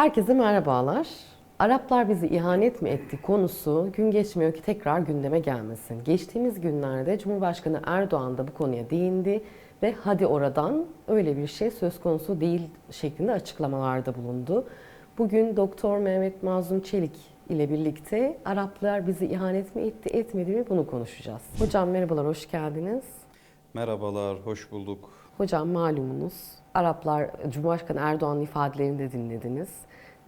Herkese merhabalar. Araplar bizi ihanet mi etti konusu gün geçmiyor ki tekrar gündeme gelmesin. Geçtiğimiz günlerde Cumhurbaşkanı Erdoğan da bu konuya değindi ve hadi oradan öyle bir şey söz konusu değil şeklinde açıklamalarda bulundu. Bugün Doktor Mehmet Mazlum Çelik ile birlikte Araplar bizi ihanet mi etti etmedi mi bunu konuşacağız. Hocam merhabalar hoş geldiniz. Merhabalar, hoş bulduk. Hocam malumunuz Araplar Cumhurbaşkanı Erdoğan'ın ifadelerini de dinlediniz.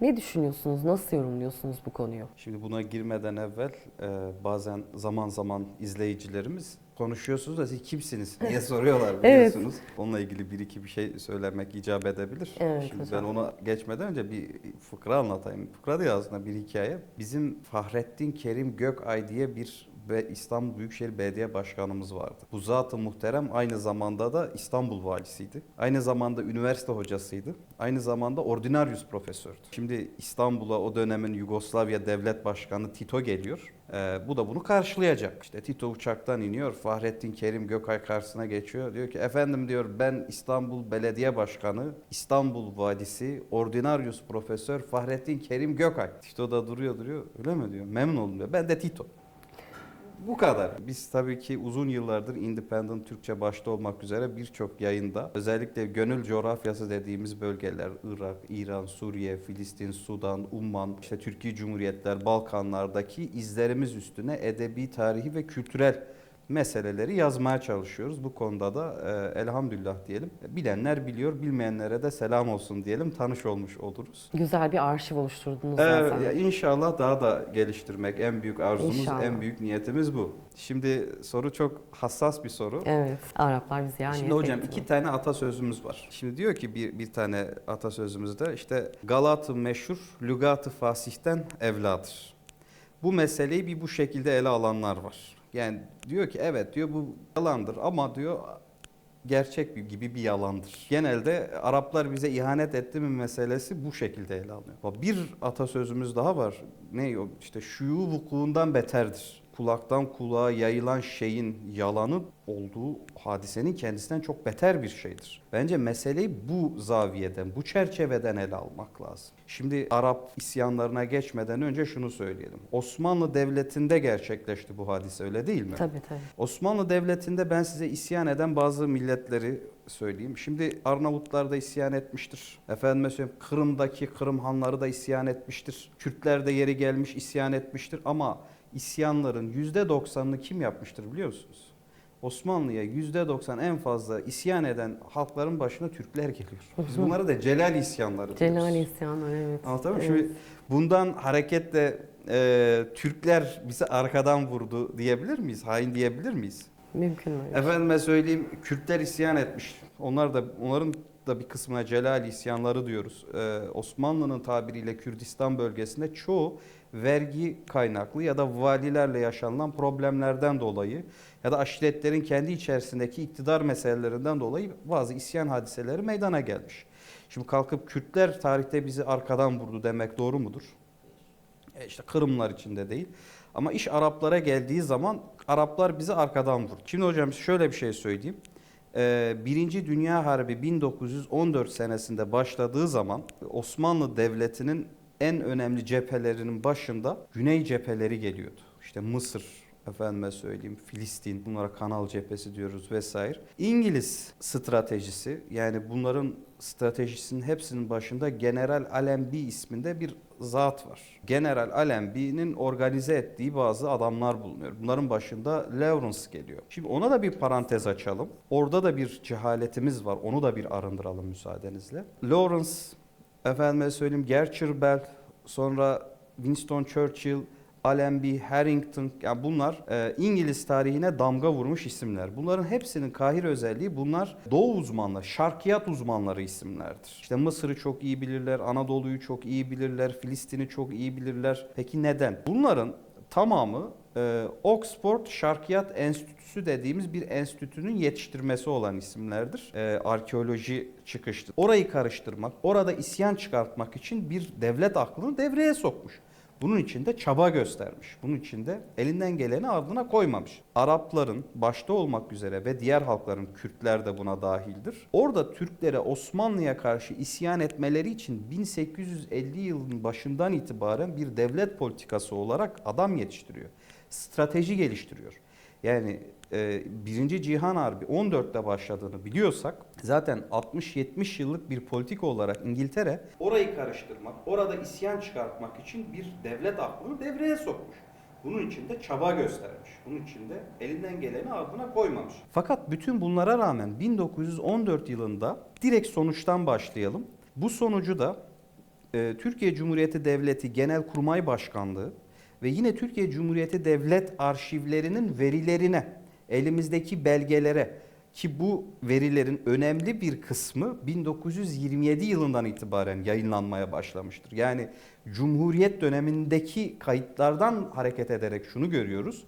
Ne düşünüyorsunuz, nasıl yorumluyorsunuz bu konuyu? Şimdi buna girmeden evvel e, bazen zaman zaman izleyicilerimiz konuşuyorsunuz da siz kimsiniz diye soruyorlar Evet. biliyorsunuz. Onunla ilgili bir iki bir şey söylemek icap edebilir. Evet Şimdi hocam. ben ona geçmeden önce bir fıkra anlatayım. Fıkra değil aslında bir hikaye. Bizim Fahrettin Kerim Gökay diye bir ve İstanbul Büyükşehir Belediye Başkanımız vardı. Bu zat-ı muhterem aynı zamanda da İstanbul valisiydi. Aynı zamanda üniversite hocasıydı. Aynı zamanda ordinarius profesördü. Şimdi İstanbul'a o dönemin Yugoslavya Devlet Başkanı Tito geliyor. Ee, bu da bunu karşılayacak. İşte Tito uçaktan iniyor. Fahrettin Kerim Gökay karşısına geçiyor. Diyor ki efendim diyor ben İstanbul Belediye Başkanı, İstanbul Valisi, ordinarius profesör Fahrettin Kerim Gökay. Tito da duruyor duruyor. Öyle mi diyor. Memnun oldum diyor. Ben de Tito. Bu kadar. Biz tabii ki uzun yıllardır Independent Türkçe başta olmak üzere birçok yayında özellikle gönül coğrafyası dediğimiz bölgeler Irak, İran, Suriye, Filistin, Sudan, Umman, işte Türkiye Cumhuriyetler, Balkanlardaki izlerimiz üstüne edebi, tarihi ve kültürel meseleleri yazmaya çalışıyoruz. Bu konuda da e, elhamdülillah diyelim. Bilenler biliyor, bilmeyenlere de selam olsun diyelim. Tanış olmuş oluruz. Güzel bir arşiv oluşturdunuz Evet, zaten. inşallah daha da geliştirmek en büyük arzumuz, İnşallah. en büyük niyetimiz bu. Şimdi soru çok hassas bir soru. Evet, Araplar bizi yani Şimdi hocam iki tane atasözümüz var. Şimdi diyor ki bir, bir tane atasözümüzde işte Galat-ı meşhur, lügat-ı fasihten evladır. Bu meseleyi bir bu şekilde ele alanlar var. Yani diyor ki evet diyor bu yalandır ama diyor gerçek gibi bir yalandır. Genelde Araplar bize ihanet etti mi meselesi bu şekilde ele alınıyor. Bir atasözümüz daha var. Ne o? İşte şuyu vukuundan beterdir. Kulaktan kulağa yayılan şeyin yalanı olduğu hadisenin kendisinden çok beter bir şeydir. Bence meseleyi bu zaviyeden, bu çerçeveden ele almak lazım. Şimdi Arap isyanlarına geçmeden önce şunu söyleyelim. Osmanlı Devleti'nde gerçekleşti bu hadise öyle değil mi? Tabii tabii. Osmanlı Devleti'nde ben size isyan eden bazı milletleri söyleyeyim. Şimdi Arnavutlar da isyan etmiştir. Efendime söyleyeyim Kırım'daki Kırım hanları da isyan etmiştir. Kürtler de yeri gelmiş isyan etmiştir. Ama isyanların %90'ını kim yapmıştır biliyor musunuz? Osmanlı'ya %90 en fazla isyan eden halkların başına Türkler geliyor. Biz bunlara da Celal isyanları diyoruz. Celal isyanı evet. Anlatabiliyor evet. Şimdi bundan hareketle e, Türkler bizi arkadan vurdu diyebilir miyiz? Hain diyebilir miyiz? Mümkün mü? Efendime söyleyeyim Kürtler isyan etmiş. Onlar da onların da bir kısmına Celal isyanları diyoruz. Ee, Osmanlı'nın tabiriyle Kürdistan bölgesinde çoğu vergi kaynaklı ya da valilerle yaşanılan problemlerden dolayı ya da aşiretlerin kendi içerisindeki iktidar meselelerinden dolayı bazı isyan hadiseleri meydana gelmiş. Şimdi kalkıp Kürtler tarihte bizi arkadan vurdu demek doğru mudur? E işte Kırımlar içinde değil. Ama iş Araplara geldiği zaman Araplar bizi arkadan vurdu. Şimdi hocam şöyle bir şey söyleyeyim. Ee, Birinci Dünya Harbi 1914 senesinde başladığı zaman Osmanlı Devleti'nin en önemli cephelerinin başında Güney cepheleri geliyordu. İşte Mısır, efendime söyleyeyim Filistin, bunlara Kanal cephesi diyoruz vesaire. İngiliz stratejisi yani bunların stratejisinin hepsinin başında General Allenby isminde bir zat var. General Allenby'nin organize ettiği bazı adamlar bulunuyor. Bunların başında Lawrence geliyor. Şimdi ona da bir parantez açalım. Orada da bir cehaletimiz var. Onu da bir arındıralım müsaadenizle. Lawrence, efendime söyleyeyim Gercher Bell, sonra Winston Churchill, Allenby, Harrington yani bunlar e, İngiliz tarihine damga vurmuş isimler. Bunların hepsinin kahir özelliği bunlar doğu uzmanları, şarkiyat uzmanları isimlerdir. İşte Mısır'ı çok iyi bilirler, Anadolu'yu çok iyi bilirler, Filistin'i çok iyi bilirler. Peki neden? Bunların tamamı e, Oxford Şarkiyat Enstitüsü dediğimiz bir enstitünün yetiştirmesi olan isimlerdir. E, arkeoloji çıkıştı. Orayı karıştırmak, orada isyan çıkartmak için bir devlet aklını devreye sokmuş. Bunun için de çaba göstermiş. Bunun için de elinden geleni ardına koymamış. Arapların başta olmak üzere ve diğer halkların Kürtler de buna dahildir. Orada Türklere Osmanlı'ya karşı isyan etmeleri için 1850 yılın başından itibaren bir devlet politikası olarak adam yetiştiriyor. Strateji geliştiriyor. Yani e, Birinci Cihan Harbi 14'te başladığını biliyorsak zaten 60-70 yıllık bir politika olarak İngiltere orayı karıştırmak, orada isyan çıkartmak için bir devlet aklını devreye sokmuş. Bunun için de çaba göstermiş. Bunun için de elinden geleni ardına koymamış. Fakat bütün bunlara rağmen 1914 yılında direkt sonuçtan başlayalım. Bu sonucu da e, Türkiye Cumhuriyeti Devleti Genelkurmay Başkanlığı ve yine Türkiye Cumhuriyeti Devlet arşivlerinin verilerine, elimizdeki belgelere ki bu verilerin önemli bir kısmı 1927 yılından itibaren yayınlanmaya başlamıştır. Yani Cumhuriyet dönemindeki kayıtlardan hareket ederek şunu görüyoruz.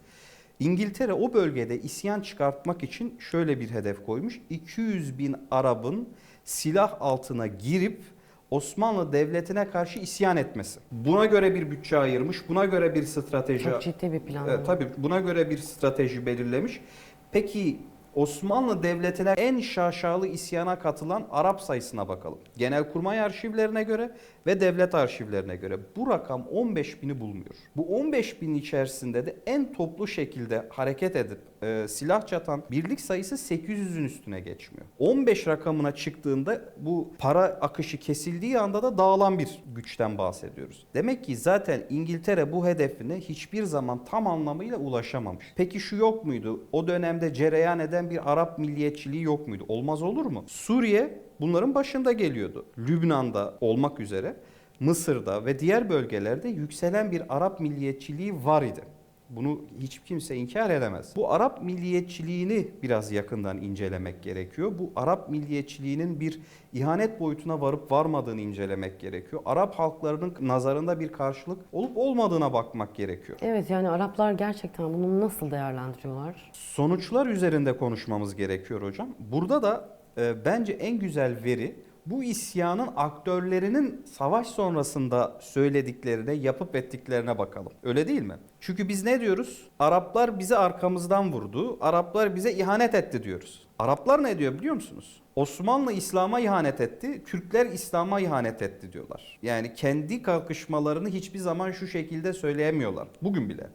İngiltere o bölgede isyan çıkartmak için şöyle bir hedef koymuş. 200 bin Arap'ın silah altına girip Osmanlı Devleti'ne karşı isyan etmesi. Buna göre bir bütçe ayırmış, buna göre bir strateji Çok ciddi bir plan. Evet, tabii buna göre bir strateji belirlemiş. Peki Osmanlı Devleti'ne en şaşalı isyana katılan Arap sayısına bakalım. Genelkurmay arşivlerine göre ve devlet arşivlerine göre bu rakam 15 bini bulmuyor. Bu 15 bin içerisinde de en toplu şekilde hareket edip e, silah çatan birlik sayısı 800'ün üstüne geçmiyor. 15 rakamına çıktığında bu para akışı kesildiği anda da dağılan bir güçten bahsediyoruz. Demek ki zaten İngiltere bu hedefine hiçbir zaman tam anlamıyla ulaşamamış. Peki şu yok muydu? O dönemde cereyan eden bir Arap milliyetçiliği yok muydu? Olmaz olur mu? Suriye bunların başında geliyordu. Lübnan'da olmak üzere Mısır'da ve diğer bölgelerde yükselen bir Arap milliyetçiliği var idi. Bunu hiç kimse inkar edemez. Bu Arap milliyetçiliğini biraz yakından incelemek gerekiyor. Bu Arap milliyetçiliğinin bir ihanet boyutuna varıp varmadığını incelemek gerekiyor. Arap halklarının nazarında bir karşılık olup olmadığına bakmak gerekiyor. Evet yani Araplar gerçekten bunu nasıl değerlendiriyorlar? Sonuçlar üzerinde konuşmamız gerekiyor hocam. Burada da e, bence en güzel veri bu isyanın aktörlerinin savaş sonrasında söylediklerine, yapıp ettiklerine bakalım. Öyle değil mi? Çünkü biz ne diyoruz? Araplar bizi arkamızdan vurdu. Araplar bize ihanet etti diyoruz. Araplar ne diyor biliyor musunuz? Osmanlı İslam'a ihanet etti, Türkler İslam'a ihanet etti diyorlar. Yani kendi kalkışmalarını hiçbir zaman şu şekilde söyleyemiyorlar. Bugün bile.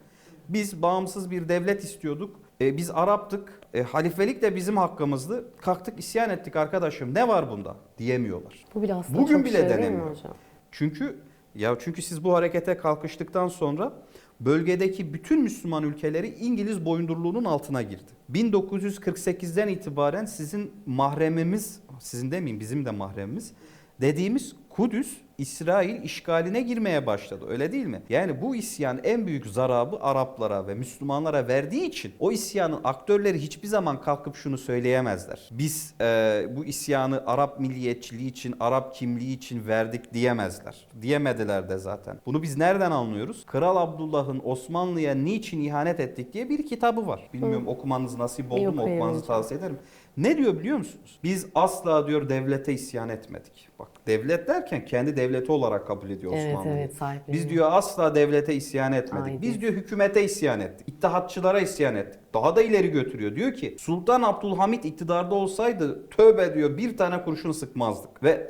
Biz bağımsız bir devlet istiyorduk. E, biz Araptık. E, halifelik de bizim hakkımızdı. Kalktık isyan ettik arkadaşım. Ne var bunda? Diyemiyorlar. Bu bile aslında Bugün çok bile şey değil mi denemiyor. hocam? Çünkü ya çünkü siz bu harekete kalkıştıktan sonra bölgedeki bütün Müslüman ülkeleri İngiliz boyundurluğunun altına girdi. 1948'den itibaren sizin mahremimiz, sizin demeyeyim bizim de mahremimiz dediğimiz Kudüs İsrail işgaline girmeye başladı. Öyle değil mi? Yani bu isyan en büyük zarabı Araplara ve Müslümanlara verdiği için o isyanın aktörleri hiçbir zaman kalkıp şunu söyleyemezler. Biz e, bu isyanı Arap milliyetçiliği için, Arap kimliği için verdik diyemezler. Diyemediler de zaten. Bunu biz nereden anlıyoruz? Kral Abdullah'ın Osmanlı'ya niçin ihanet ettik diye bir kitabı var. Bilmiyorum okumanız nasip oldu Yok, mu okumanızı tavsiye ederim. Ne diyor biliyor musunuz? Biz asla diyor devlete isyan etmedik. Bak devlet derken kendi devleti olarak kabul ediyor Evet Osmanlı'yı. evet sahipleniyor. Biz diyor asla devlete isyan etmedik. Haydi. Biz diyor hükümete isyan ettik. İttihatçılara isyan ettik. Daha da ileri götürüyor. Diyor ki Sultan Abdülhamit iktidarda olsaydı tövbe diyor bir tane kurşun sıkmazdık. Ve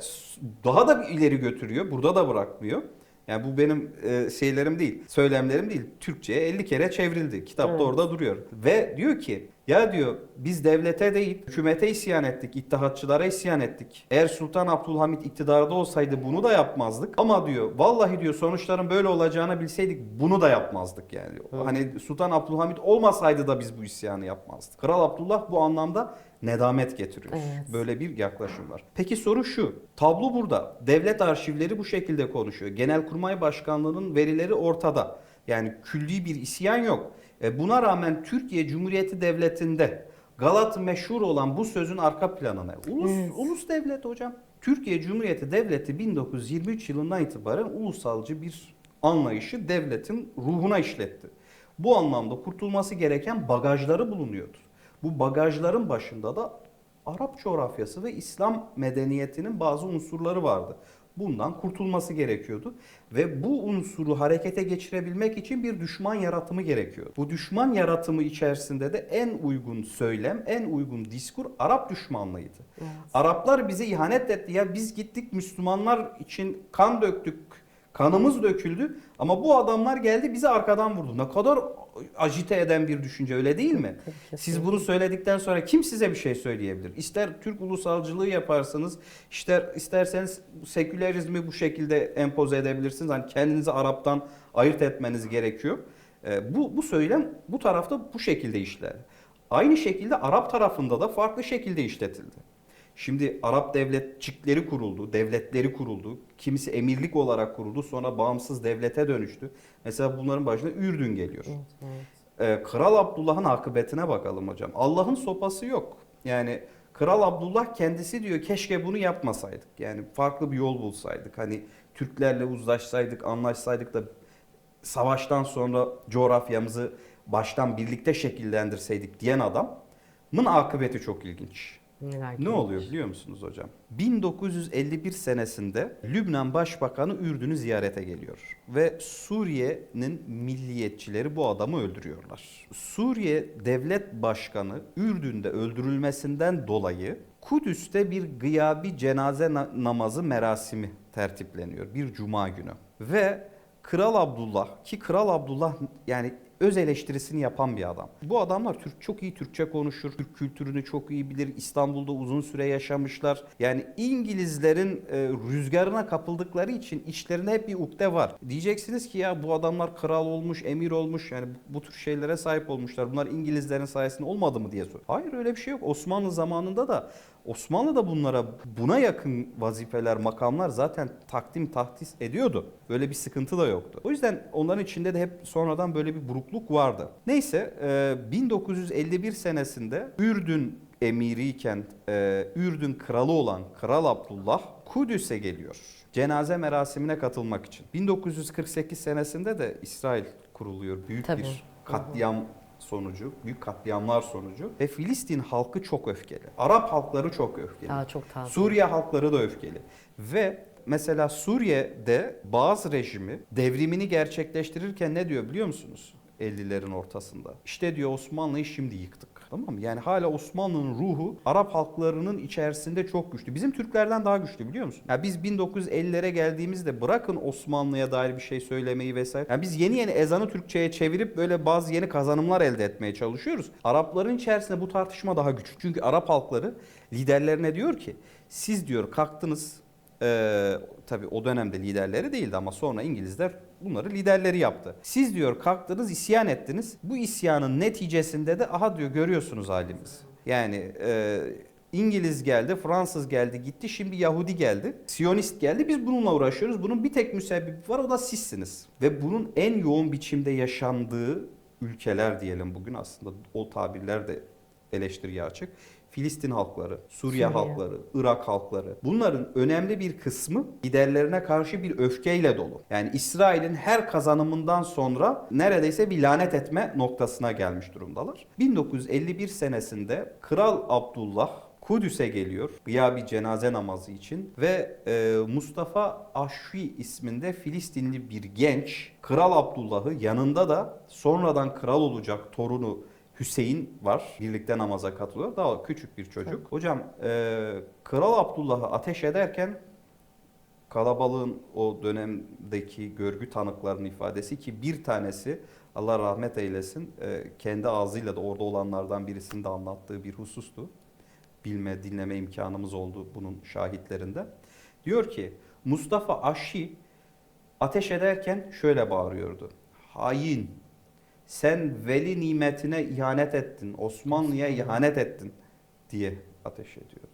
daha da ileri götürüyor. Burada da bırakmıyor. Yani bu benim e, şeylerim değil, söylemlerim değil. Türkçe'ye 50 kere çevrildi. Kitapta Evet. orada duruyor. Ve diyor ki ya diyor biz devlete değil hükümete isyan ettik, ittihatçılara isyan ettik. Eğer Sultan Abdülhamit iktidarda olsaydı bunu da yapmazdık. Ama diyor vallahi diyor sonuçların böyle olacağını bilseydik bunu da yapmazdık yani. Hani Sultan Abdülhamit olmasaydı da biz bu isyanı yapmazdık. Kral Abdullah bu anlamda nedamet getiriyor. Evet. Böyle bir yaklaşım var. Peki soru şu. Tablo burada. Devlet arşivleri bu şekilde konuşuyor. Genelkurmay Başkanlığı'nın verileri ortada. Yani külli bir isyan yok. E buna rağmen Türkiye Cumhuriyeti Devleti'nde Galat meşhur olan bu sözün arka planı ne? Ulus, Evet. ulus devlet hocam. Türkiye Cumhuriyeti Devleti 1923 yılından itibaren ulusalcı bir anlayışı devletin ruhuna işletti. Bu anlamda kurtulması gereken bagajları bulunuyordu. Bu bagajların başında da Arap coğrafyası ve İslam medeniyetinin bazı unsurları vardı. Bundan kurtulması gerekiyordu. Ve bu unsuru harekete geçirebilmek için bir düşman yaratımı gerekiyordu. Bu düşman yaratımı içerisinde de en uygun söylem, en uygun diskur Arap düşmanlığıydı. Araplar bize ihanet etti. Ya biz gittik Müslümanlar için kan döktük, kanımız döküldü ama bu adamlar geldi bizi arkadan vurdu. Ne kadar ajite eden bir düşünce öyle değil mi? Siz bunu söyledikten sonra kim size bir şey söyleyebilir? İster Türk ulusalcılığı yaparsınız, ister isterseniz sekülerizmi bu şekilde empoze edebilirsiniz. Hani kendinizi Arap'tan ayırt etmeniz gerekiyor. Ee, bu bu söylem bu tarafta bu şekilde işler. Aynı şekilde Arap tarafında da farklı şekilde işletildi. Şimdi Arap devletçikleri kuruldu, devletleri kuruldu. Kimisi emirlik olarak kuruldu, sonra bağımsız devlete dönüştü. Mesela bunların başına Ürdün geliyor. Ee, Kral Abdullah'ın akıbetine bakalım hocam. Allah'ın sopası yok. Yani Kral Abdullah kendisi diyor keşke bunu yapmasaydık. Yani farklı bir yol bulsaydık. Hani Türklerle uzlaşsaydık, anlaşsaydık da savaştan sonra coğrafyamızı baştan birlikte şekillendirseydik diyen adamın akıbeti çok ilginç. Neler Ne oluyor biliyor musunuz hocam? 1951 senesinde Lübnan Başbakanı Ürdün'ü ziyarete geliyor ve Suriye'nin milliyetçileri bu adamı öldürüyorlar. Suriye Devlet Başkanı Ürdün'de öldürülmesinden dolayı Kudüs'te bir gıyabi cenaze na- namazı merasimi tertipleniyor bir cuma günü. Ve Kral Abdullah ki Kral Abdullah yani öz eleştirisini yapan bir adam. Bu adamlar Türk çok iyi Türkçe konuşur. Türk kültürünü çok iyi bilir. İstanbul'da uzun süre yaşamışlar. Yani İngilizlerin e, rüzgarına kapıldıkları için içlerinde hep bir ukde var. Diyeceksiniz ki ya bu adamlar kral olmuş, emir olmuş. Yani bu, tür şeylere sahip olmuşlar. Bunlar İngilizlerin sayesinde olmadı mı diye sor. Hayır öyle bir şey yok. Osmanlı zamanında da Osmanlı da bunlara buna yakın vazifeler, makamlar zaten takdim tahtis ediyordu. Böyle bir sıkıntı da yoktu. O yüzden onların içinde de hep sonradan böyle bir burukluk vardı. Neyse e, 1951 senesinde Ürdün emiriyken e, Ürdün kralı olan Kral Abdullah Kudüs'e geliyor. Cenaze merasimine katılmak için. 1948 senesinde de İsrail kuruluyor. Büyük Tabii. bir katliam sonucu, büyük katliamlar sonucu ve Filistin halkı çok öfkeli. Arap halkları çok öfkeli. Daha çok taze. Suriye halkları da öfkeli. Ve mesela Suriye'de bazı rejimi devrimini gerçekleştirirken ne diyor biliyor musunuz? 50'lerin ortasında. İşte diyor Osmanlı'yı şimdi yıktık. Tamam mı? Yani hala Osmanlı'nın ruhu Arap halklarının içerisinde çok güçlü. Bizim Türklerden daha güçlü biliyor musun? Ya biz 1950'lere geldiğimizde bırakın Osmanlı'ya dair bir şey söylemeyi vesaire. Yani biz yeni yeni ezanı Türkçe'ye çevirip böyle bazı yeni kazanımlar elde etmeye çalışıyoruz. Arapların içerisinde bu tartışma daha güçlü. Çünkü Arap halkları liderlerine diyor ki siz diyor kalktınız ee, tabii o dönemde liderleri değildi ama sonra İngilizler bunları liderleri yaptı. Siz diyor kalktınız isyan ettiniz. Bu isyanın neticesinde de aha diyor görüyorsunuz halimiz. Yani e, İngiliz geldi, Fransız geldi, gitti. Şimdi Yahudi geldi. Siyonist geldi. Biz bununla uğraşıyoruz. Bunun bir tek müsebbibi var o da sizsiniz. Ve bunun en yoğun biçimde yaşandığı ülkeler diyelim bugün aslında o tabirler de eleştiriye açık. Filistin halkları, Suriye, Suriye. halkları, Irak halkları. Bunların önemli bir kısmı liderlerine karşı bir öfkeyle dolu. Yani İsrail'in her kazanımından sonra neredeyse bir lanet etme noktasına gelmiş durumdalar. 1951 senesinde Kral Abdullah Kudüs'e geliyor gıyabi cenaze namazı için ve e, Mustafa Aşvi isminde Filistinli bir genç Kral Abdullah'ı yanında da sonradan kral olacak torunu Hüseyin var. Birlikte namaza katılıyor. Daha küçük bir çocuk. Hocam e, Kral Abdullah'ı ateş ederken kalabalığın o dönemdeki görgü tanıklarının ifadesi ki bir tanesi Allah rahmet eylesin e, kendi ağzıyla da orada olanlardan birisinin de anlattığı bir husustu. Bilme, dinleme imkanımız oldu bunun şahitlerinde. Diyor ki Mustafa Aşi ateş ederken şöyle bağırıyordu. Hain, sen veli nimetine ihanet ettin, Osmanlı'ya ihanet ettin diye ateş ediyordu.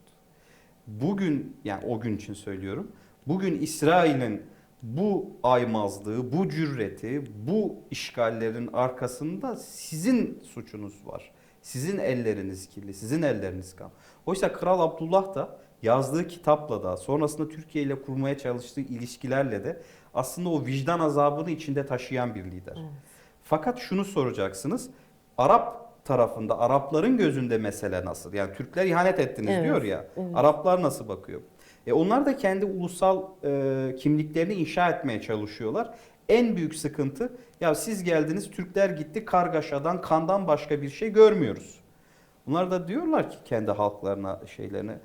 Bugün yani o gün için söylüyorum. Bugün İsrail'in bu aymazlığı, bu cüreti, bu işgallerin arkasında sizin suçunuz var. Sizin elleriniz kirli, sizin elleriniz kan. Oysa Kral Abdullah da yazdığı kitapla da sonrasında Türkiye ile kurmaya çalıştığı ilişkilerle de aslında o vicdan azabını içinde taşıyan bir lider. Fakat şunu soracaksınız. Arap tarafında, Arapların gözünde mesele nasıl? Yani Türkler ihanet ettiniz Evet, diyor ya. evet. Araplar nasıl bakıyor? E onlar da kendi ulusal e, kimliklerini inşa etmeye çalışıyorlar. En büyük sıkıntı ya siz geldiniz Türkler gitti kargaşadan kandan başka bir şey görmüyoruz. Bunlar da diyorlar ki kendi halklarına şeylerine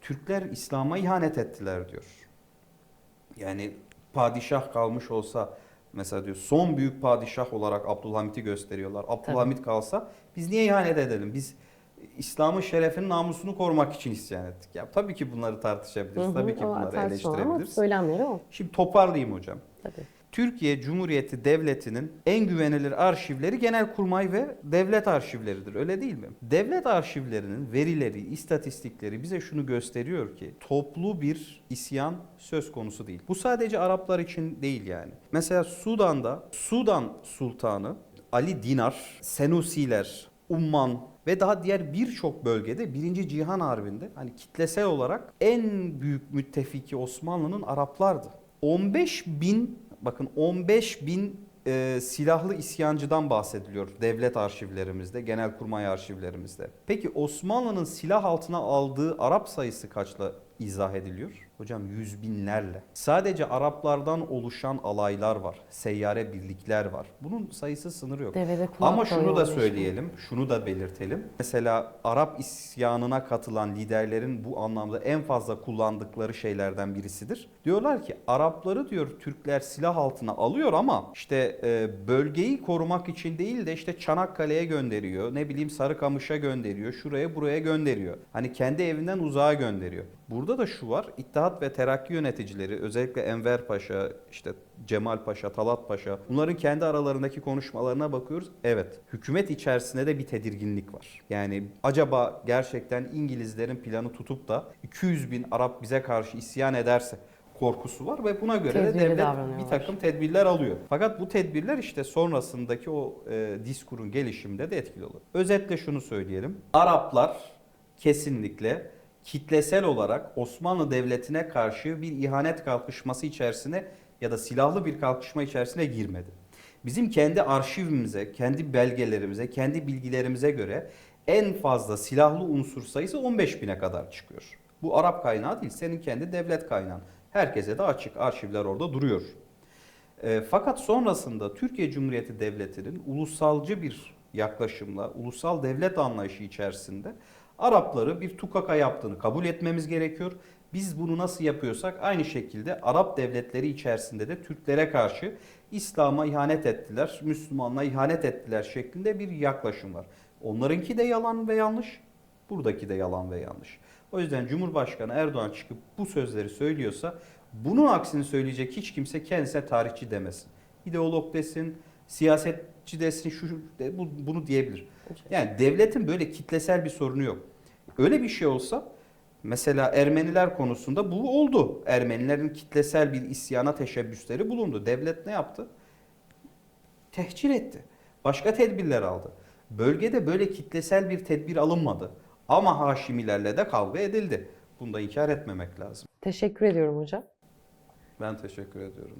Türkler İslam'a ihanet ettiler diyor. Yani padişah kalmış olsa mesela diyor son büyük padişah olarak Abdülhamit'i gösteriyorlar. Abdülhamit kalsa biz niye ihanet edelim? Biz İslam'ın şerefini namusunu korumak için isyan ettik. Ya tabii ki bunları tartışabiliriz. Hı hı, tabii ki bunları tartışmalar ama eleştirebiliriz. Söylemleri o. Şimdi toparlayayım hocam. Tabii. Türkiye Cumhuriyeti Devleti'nin en güvenilir arşivleri Genelkurmay ve devlet arşivleridir. Öyle değil mi? Devlet arşivlerinin verileri, istatistikleri bize şunu gösteriyor ki toplu bir isyan söz konusu değil. Bu sadece Araplar için değil yani. Mesela Sudan'da Sudan Sultanı Ali Dinar, Senusiler, Umman ve daha diğer birçok bölgede 1. Cihan Harbi'nde hani kitlesel olarak en büyük müttefiki Osmanlı'nın Araplardı. 15 bin bakın 15 bin e, silahlı isyancıdan bahsediliyor devlet arşivlerimizde, genelkurmay arşivlerimizde. Peki Osmanlı'nın silah altına aldığı Arap sayısı kaçla izah ediliyor? Hocam yüz binlerle. Sadece Araplardan oluşan alaylar var, seyyare birlikler var. Bunun sayısı sınırı yok. Devede Ama şunu da söyleyelim, şunu da belirtelim. Mesela Arap isyanına katılan liderlerin bu anlamda en fazla kullandıkları şeylerden birisidir. Diyorlar ki Arapları diyor Türkler silah altına alıyor ama işte e, bölgeyi korumak için değil de işte Çanakkale'ye gönderiyor, ne bileyim Sarıkamış'a gönderiyor, şuraya buraya gönderiyor. Hani kendi evinden uzağa gönderiyor. Burada da şu var, İttihat ve Terakki yöneticileri özellikle Enver Paşa, işte Cemal Paşa, Talat Paşa bunların kendi aralarındaki konuşmalarına bakıyoruz. Evet, hükümet içerisinde de bir tedirginlik var. Yani acaba gerçekten İngilizlerin planı tutup da 200 bin Arap bize karşı isyan ederse korkusu var ve buna göre de Tedbirli devlet davranıyorlar. bir takım tedbirler alıyor. Fakat bu tedbirler işte sonrasındaki o e, diskurun gelişiminde de etkili olur. Özetle şunu söyleyelim. Araplar kesinlikle kitlesel olarak Osmanlı Devleti'ne karşı bir ihanet kalkışması içerisine ya da silahlı bir kalkışma içerisine girmedi. Bizim kendi arşivimize, kendi belgelerimize, kendi bilgilerimize göre en fazla silahlı unsur sayısı 15 bine kadar çıkıyor. Bu Arap kaynağı değil, senin kendi devlet kaynağın. Herkese de açık, arşivler orada duruyor. E, fakat sonrasında Türkiye Cumhuriyeti Devleti'nin ulusalcı bir yaklaşımla, ulusal devlet anlayışı içerisinde Arapları bir tukaka yaptığını kabul etmemiz gerekiyor. Biz bunu nasıl yapıyorsak aynı şekilde Arap devletleri içerisinde de Türklere karşı İslam'a ihanet ettiler, Müslümanlığa ihanet ettiler şeklinde bir yaklaşım var. Onlarınki de yalan ve yanlış, buradaki de yalan ve yanlış. O yüzden Cumhurbaşkanı Erdoğan çıkıp bu sözleri söylüyorsa bunun aksini söyleyecek hiç kimse kendisine tarihçi demesin. İdeolog desin, siyasetçi desin, şu de, bu, bunu diyebilir. Yani devletin böyle kitlesel bir sorunu yok. Öyle bir şey olsa mesela Ermeniler konusunda bu oldu. Ermenilerin kitlesel bir isyana teşebbüsleri bulundu. Devlet ne yaptı? Tehcir etti. Başka tedbirler aldı. Bölgede böyle kitlesel bir tedbir alınmadı. Ama Haşimilerle de kavga edildi. Bunu da inkar etmemek lazım. Teşekkür ediyorum hocam. Ben teşekkür ediyorum.